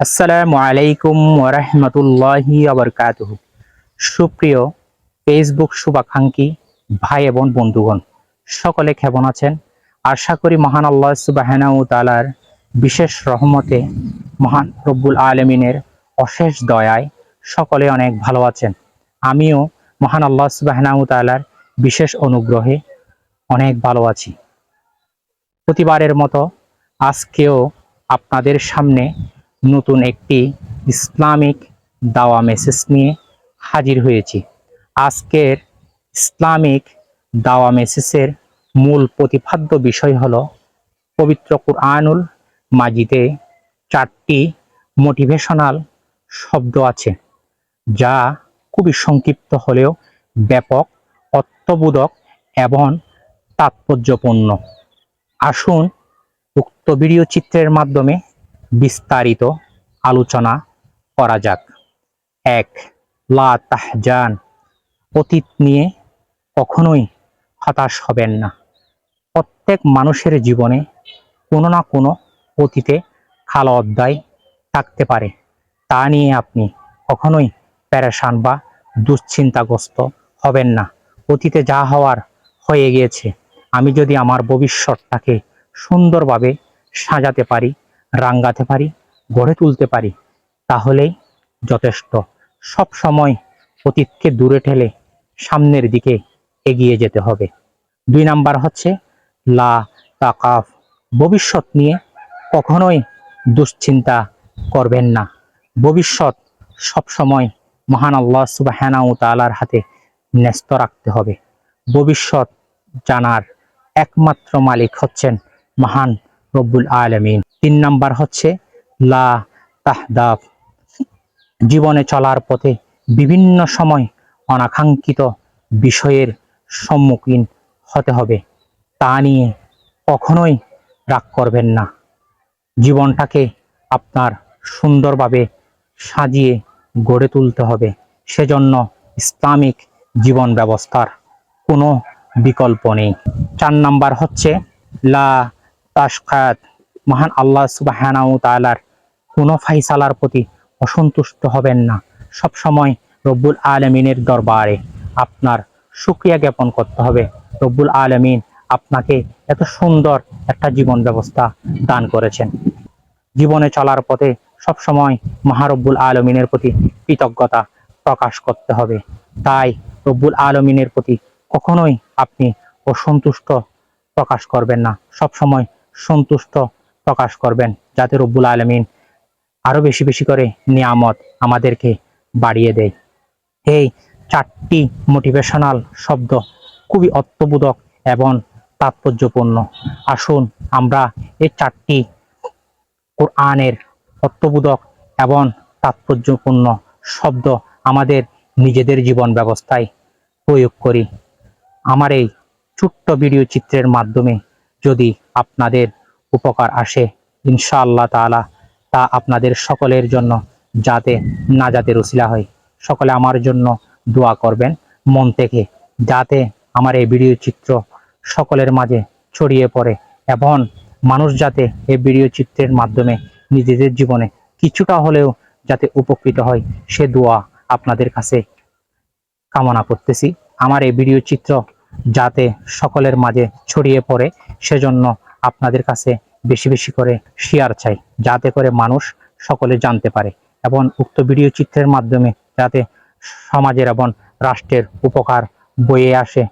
আসসালামু আলাইকুম ওরহমতুল্লাহি আবরকাতুহ সুপ্রিয় ফেসবুক শুভাকাঙ্ক্ষী ভাই এবং বন্ধুগণ, সকলে কেমন আছেন? আশা করি মহান আল্লাহ সুবাহানাউ তালার বিশেষ রহমতে মহান রব্বুল আলমিনের অশেষ দয়ায় সকলে অনেক ভালো আছেন। আমিও মহান আল্লাহ সুবাহানাউ তালার বিশেষ অনুগ্রহে অনেক ভালো আছি। প্রতিবারের মতো আজকেও আপনাদের সামনে নতুন একটি ইসলামিক দাওয়া মেসেজ নিয়ে হাজির হয়েছি। আজকের ইসলামিক দাওয়া মেসেজের মূল প্রতিপাদ্য বিষয় হলো পবিত্র কুরআনুল মাজিদে চারটি মোটিভেশনাল শব্দ আছে, যা খুবই সংক্ষিপ্ত হলেও ব্যাপক, অর্থবোধক এবং তাৎপর্যপূর্ণ। আসুন উক্ত ভিডিও চিত্রের মাধ্যমে বিস্তারিত আলোচনা করা যাক। এক, লা তাহজান। অতীত নিয়ে কখনোই হতাশ হবেন না। প্রত্যেক মানুষের জীবনে কোনো না কোনো অতীতে খালো অধ্যায় থাকতে পারে। তা নিয়ে আপনি কখনোই প্যারেশান বা দুশ্চিন্তাগ্রস্ত হবেন না। অতীতে যা হওয়ার হয়ে গিয়েছে, আমি যদি আমার ভবিষ্যৎটাকে সুন্দরভাবে সাজাতে পারি রাঙ্গাতে পারি, গড়ে তুলতে পারি, তাহলেই যথেষ্ট। সব সময় অতীতকে দূরে ঠেলে সামনের দিকে এগিয়ে যেতে হবে। দুই নাম্বার হচ্ছে, লা তাকাফ, ভবিষ্যৎ নিয়ে কখনোই দুশ্চিন্তা করবেন না। ভবিষ্যৎ সব সময় মহান আল্লাহ সুবাহানাউ তালার হাতে ন্যস্ত রাখতে হবে। ভবিষ্যৎ জানার একমাত্র মালিক হচ্ছেন মহান রব্বুল আলমিন। তিন নাম্বার হচ্ছে লা তাহদাফ। জীবনে চলার পথে বিভিন্ন সময় অনাকাঙ্ক্ষিত বিষয়ের সম্মুখীন হতে হবে। তা নিয়ে কখনোই রাগ করবেন না। জীবনটাকে আপনার সুন্দরভাবে সাজিয়ে গড়ে তুলতে হবে। সেজন্য ইসলামিক জীবন ব্যবস্থার কোনো বিকল্প নেই। চার নাম্বার হচ্ছে লা তাসকাত মহান আল্লাহ সুবাহানাউ তালার কোনো ফাইসালার প্রতি অসন্তুষ্ট হবেন না। সব সময় রব্বুল আলমিনের দরবারে আপনার সুক্রিয়া জ্ঞাপন করতে হবে। রব্বুল আলমিন আপনাকে এত সুন্দর একটা জীবন ব্যবস্থা দান করেছেন। জীবনে চলার পথে সব সময় মহারব্বুল আলমিনের প্রতি কৃতজ্ঞতা প্রকাশ করতে হবে। তাই রব্বুল আলমিনের প্রতি কখনোই আপনি অসন্তুষ্ট প্রকাশ করবেন না। সব সময় সন্তুষ্ট প্রকাশ করবেন যাতে রব্বুল আলমিন আরও বেশি বেশি করে নিয়ামত আমাদেরকে বাড়িয়ে দেয়। এই চারটি মোটিভেশনাল শব্দ খুবই অর্থবোধক এবং তাৎপর্যপূর্ণ। আসুন আমরা এই চারটি কোরআনের অর্থবোধক এবং তাৎপর্যপূর্ণ শব্দ আমাদের নিজেদের জীবন ব্যবস্থায় প্রয়োগ করি। আমার এই ছোট্ট ভিডিও চিত্রের মাধ্যমে যদি আপনাদের উপকার আসে। ইনশাআল্লাহ তাআলা তা আপনাদের সকলের জন্য যাতে না যাতে রসিলা হয়। সকলে আমার জন্য দোয়া করবেন মন থেকে, যাতে আমার এই ভিডিও চিত্র সকলের মাঝে ছড়িয়ে পড়ে এবং মানুষ যাতে এই ভিডিও চিত্রের মাধ্যমে নিজেদের জীবনে কিছুটা হলেও যাতে উপকৃত হয়, সে দোয়া আপনাদের কাছে কামনা করতেছি। আমার এই ভিডিও চিত্র যাতে সকলের মাঝে ছড়িয়ে পড়ে, সেজন্য আপনাদের কাছে বেশি বেশি করে শেয়ার চাই, যাতে করে মানুষ সকলে জানতে পারে এবং উক্ত ভিডিও চিত্রের মাধ্যমে যাতে সমাজের এবং রাষ্ট্রের উপকার বয়ে আসে।